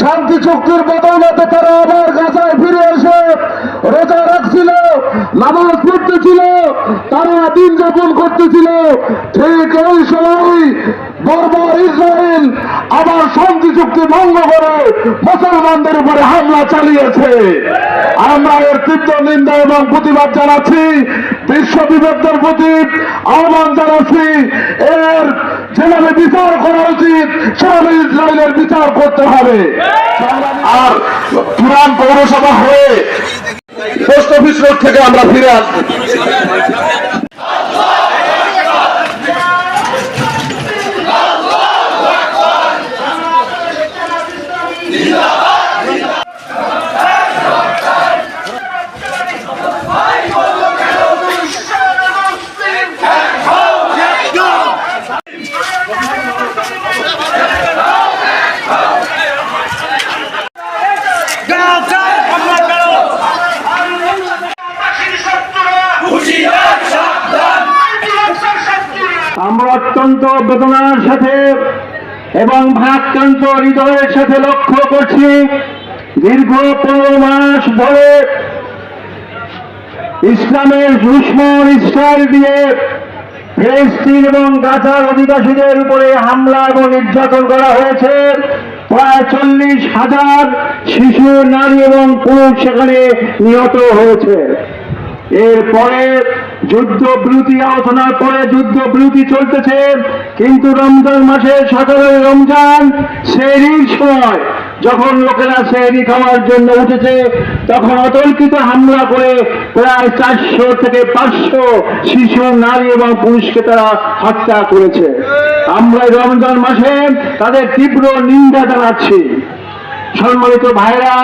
শান্তি চুক্তির বদৌলতে তারা আবার গাছায় ফিরে এসে রোজা রাখছিল, নামাজ পড়তেছিল, তারা দিন যাপন করতেছিল। ঠিক ওই সময় বর্বর ইসরায়েল আবার শান্তি চুক্তি ভঙ্গ করে মুসলমানদের উপরে হামলা চালিয়েছে। আমরা এর তীব্র নিন্দা এবং প্রতিবাদ জানাচ্ছি, বিশ্ব বিভক্তের প্রতি আহ্বান জানাচ্ছি, এর যেভাবে বিচার করা উচিত। সেভাবে ইসরায়েলের বিচার করতে হবে। আর পুরান পৌরসভা হয়ে পোস্ট অফিস রোড থেকে আমরা ফিরে আসব। অত্যন্ত বেদনার সাথে এবং ভারাক্রান্ত হৃদয়ের সাথে লক্ষ্য করছি, দীর্ঘ পনেরো মাস ধরে ইসলামের দুশ্মন ইসরায়েল দিয়ে ফিলিস্তিন এবং গাজার অধিবাসীদের উপরে হামলা এবং নির্যাতন করা হয়েছে। প্রায় চল্লিশ হাজার শিশু, নারী এবং পুরুষ সেখানে নিহত হয়েছে। এরপরে যুদ্ধ বিরতি, আলোচনার পরে যুদ্ধ বিরতি চলতেছে। কিন্তু রমজান মাসে সতেরোই রমজান সেরির সময়। যখন লোকেরা সেরি খাওয়ার জন্য উঠেছে, তখন অতর্কিত হামলা করে প্রায় চারশো থেকে পাঁচশো শিশু, নারী এবং পুরুষকে তারা হত্যা করেছে। আমরা রমজান মাসে তাদের তীব্র নিন্দা জানাচ্ছি। সম্মানিত ভাইরা,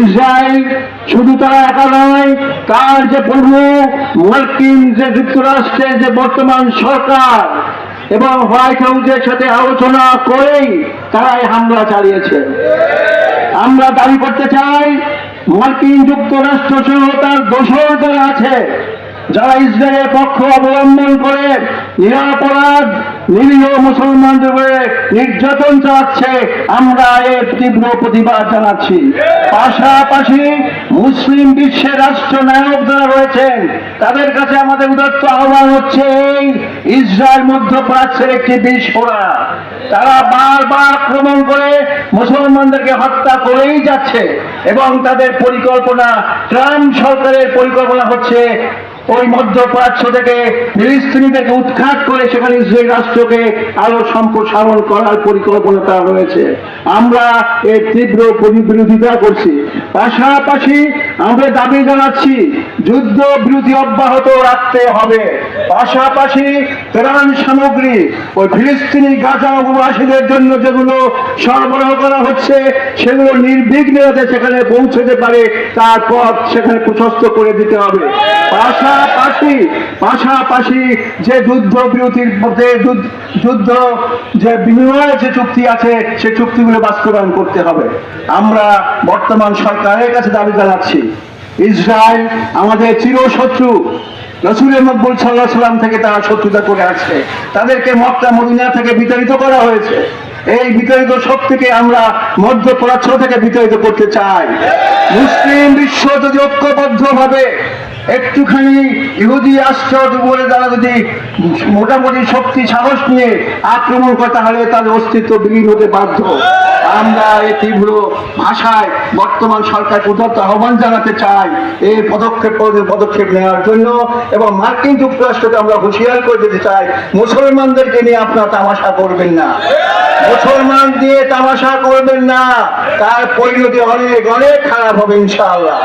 ইসরায়েল শুধু তারা একা নয়, তার যে প্রভু মার্কিন, যে যুক্তরাষ্ট্রের যে বর্তমান সরকার এবং হোয়াইট হাউসের সাথে আলোচনা করেই তারা এই হামলা চালিয়েছে। আমরা দাবি করতে চাই, মার্কিন যুক্তরাষ্ট্র সহ তার দোষর যারা আছে, যারা ইসরায়েলের পক্ষ অবলম্বন করে নিরাপরাধ নিরীহ মুসলমানদের উপরে নির্যাতন চালাচ্ছে। আমরা এর তীব্র প্রতিবাদ জানাচ্ছি। পাশাপাশি মুসলিম বিশ্বের রাষ্ট্র নায়ক যারা রয়েছেন, তাদের কাছে আমাদের উদাত্ত আহ্বান হচ্ছে এই ইসরায়েল মধ্যপ্রাচ্যের একটি বিস্ফোরা তারা বারবার আক্রমণ করে মুসলমানদেরকে হত্যা করেই যাচ্ছে এবং তাদের পরিকল্পনা, ট্রাম্প সরকারের পরিকল্পনা হচ্ছে ওই মধ্যপ্রাচ্য থেকে ফিলিস্তিনিদেরকে উৎখাত করে সেখানে ইসরায়েল রাষ্ট্রকে আরও সম্প্রসারণ করার পরিকল্পনা তার রয়েছে। আমরা এর তীব্র বিরোধিতা করছি। পাশাপাশি আমরা দাবি জানাচ্ছি যুদ্ধ বিরতি অব্যাহত রাখতে হবে। পাশাপাশি ত্রাণ সামগ্রী ওই ফিলিস্তিনি গাজা উপবাসীদের জন্য যেগুলো সরবরাহ করা হচ্ছে, সেগুলো নির্বিঘ্নে যাতে সেখানে পৌঁছতে পারে, তার পথ সেখানে প্রশস্ত করে দিতে হবে। পাশাপাশি পাশাপাশি যে যুদ্ধ বিরতির মধ্যে যুদ্ধ- যুদ্ধ যে বিনিময়ের যে চুক্তি আছে, সে চুক্তিগুলো বাস্তবায়ন করতে হবে। আমরা বর্তমান সরকারের কাছে দাবি জানাচ্ছি। ইসরায়েল আমাদের চিরশত্রু। রসুলের মকবুল সাল্লাহ সাল্লাম থেকে তারা শত্রুতা করে আসছে। তাদেরকে মক্কা, মদিনা থেকে বিতাড়িত করা হয়েছে। এই বিতাড়িত শক্তিকে আমরা মধ্যপ্রাচ্য থেকে বিতাড়িত করতে চাই। মুসলিম বিশ্ব যদি ঐক্যবদ্ধ ভাবে একটুখানি ইহুদি রাষ্ট্র বলে তারা যদি মোটামুটি শক্তি, সাহস নিয়ে আক্রমণ করে, তাহলে তাদের অস্তিত্ব বিলীন হতে বাধ্য। আমরা এই তীব্র ভাষায় বর্তমান সরকার উদাত্ত আহ্বান জানাতে চাই এই পদক্ষেপ পদক্ষেপ নেওয়ার জন্য এবং মার্কিন যুক্তরাষ্ট্রকে আমরা হুঁশিয়ার করে দিতে চাই, মুসলমানদেরকে নিয়ে আপনারা তামাশা করবেন না। মুসলমান দিয়ে তামাশা করবেন না, তার পরিণতি অনেক অনেক খারাপ হবে ইনশাআল্লাহ।